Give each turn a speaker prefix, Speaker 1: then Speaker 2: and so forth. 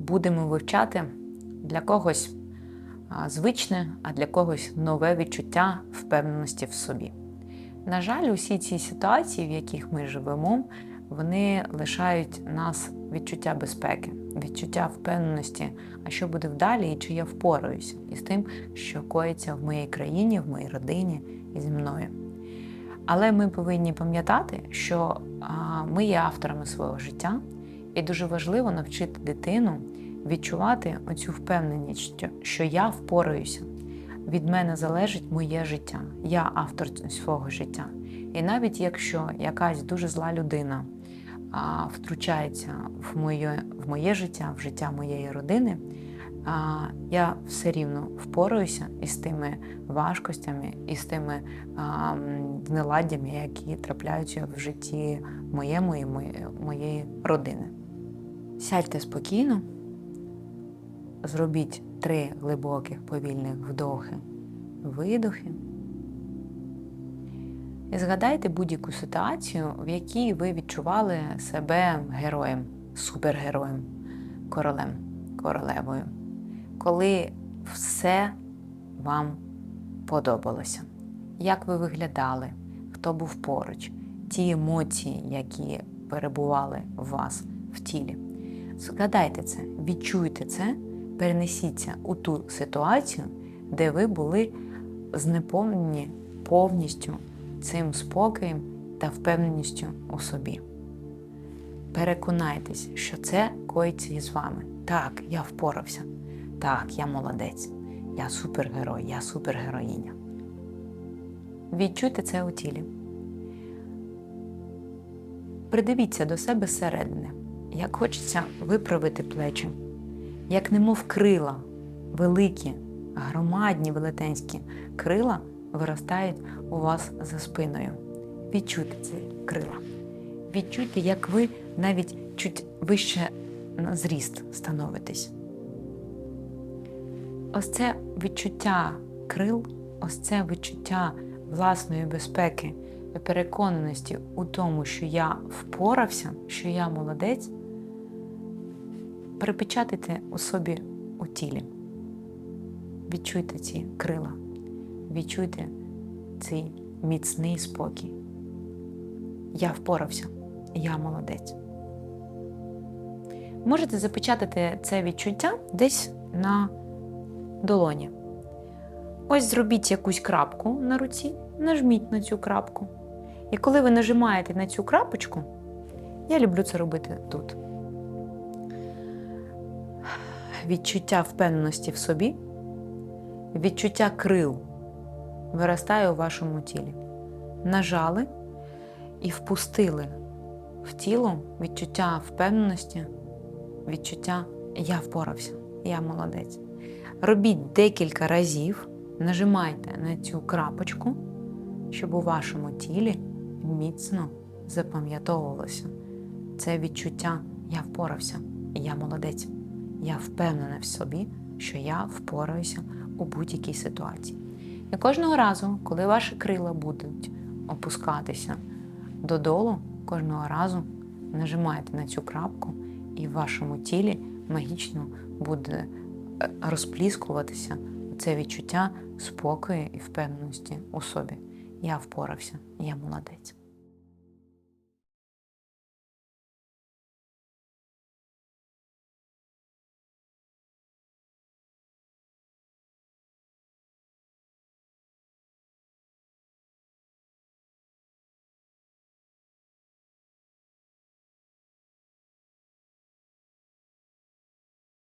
Speaker 1: будемо вивчати для когось звичне, а для когось нове відчуття впевненості в собі. На жаль, усі ці ситуації, в яких ми живемо, вони лишають нас відчуття безпеки, відчуття впевненості, а що буде вдалі, і чи я впораюся із тим, що коїться в моїй країні, в моїй родині і зі мною. Але ми повинні пам'ятати, що ми є авторами свого життя, і дуже важливо навчити дитину відчувати оцю впевненість, що, я впораюся. Від мене залежить моє життя, я автор свого життя. І навіть якщо якась дуже зла людина а, втручається в моє, в моє життя, в життя моєї родини, а, я все рівно впораюся із тими важкостями, із тими а, неладдями, які трапляються в житті моєму і моє- моєї родини. Сядьте спокійно, зробіть три глибоких повільних вдохи, видохи. І згадайте будь-яку ситуацію, в якій ви відчували себе героєм, супергероєм, королем, королевою, коли все вам подобалося. Як ви виглядали, хто був поруч, ті емоції, які перебували в вас в тілі. Згадайте це, відчуйте це, перенесіться у ту ситуацію, де ви були знеповнені повністю цим спокоєм та впевненістю у собі. Переконайтесь, що це коїться із вами. Так, я впорався. Так, я молодець. Я супергерой, я супергероїня. Відчуйте це у тілі. Придивіться до себе зсередини, як хочеться виправити плечі, як немов крила, великі, громадні велетенські крила виростають у вас за спиною. Відчуйте ці крила. Відчуйте, як ви навіть чуть вище на зріст становитесь. Ось це відчуття крил, ось це відчуття власної безпеки і переконаності у тому, що я впорався, що я молодець, перепечатайте у собі у тілі. Відчуйте ці крила, відчуйте цей міцний спокій. Я впорався, я молодець. Можете запечатати це відчуття десь на долоні. Ось зробіть якусь крапку на руці, нажміть на цю крапку. І коли ви нажимаєте на цю крапочку, я люблю це робити тут. Відчуття впевненості в собі, відчуття крил виростає у вашому тілі. Нажали і впустили в тіло відчуття впевненості, відчуття я впорався, я молодець. Робіть декілька разів, нажимайте на цю крапочку, щоб у вашому тілі міцно запам'ятовувалося це відчуття я впорався, я молодець. Я впевнена в собі, що я впораюся у будь-якій ситуації. І кожного разу, коли ваші крила будуть опускатися додолу, кожного разу нажимайте на цю крапку, і в вашому тілі магічно буде е, розпліскуватися це відчуття спокою і впевненості у собі. Я впорався, я молодець.